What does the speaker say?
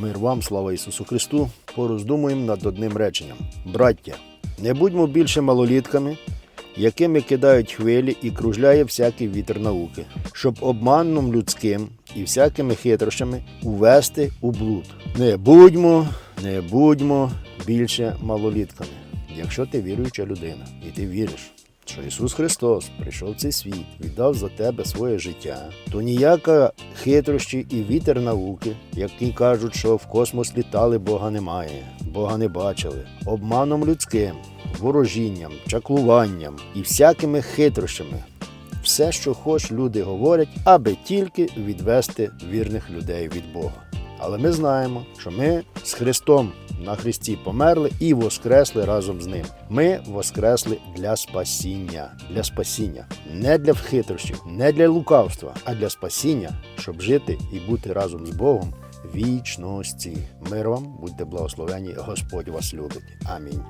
Мир вам, слава Ісусу Христу. Пороздумуємо над одним реченням. Браття, не будьмо більше малолітками, якими кидають хвилі і кружляє всякий вітер науки, щоб обманом людським і всякими хитрощами увести у блуд. Не будьмо, не будьмо більше малолітками. Якщо ти віруюча людина і ти віриш, що Ісус Христос прийшов в цей світ, віддав за тебе своє життя, то ніяка хитрощі і вітер науки, які кажуть, що в космос літали, Бога немає, Бога не бачили, обманом людським, ворожінням, чаклуванням і всякими хитрощами. Все, що хоч люди говорять, аби тільки відвести вірних людей від Бога. Але ми знаємо, що ми з Христом на Христі померли і воскресли разом з ним. Ми воскресли для спасіння, для спасіння, не для хитрощів, не для лукавства, а для спасіння, щоб жити і бути разом з Богом вічності. Мир вам, будьте благословені, Господь вас любить. Амінь.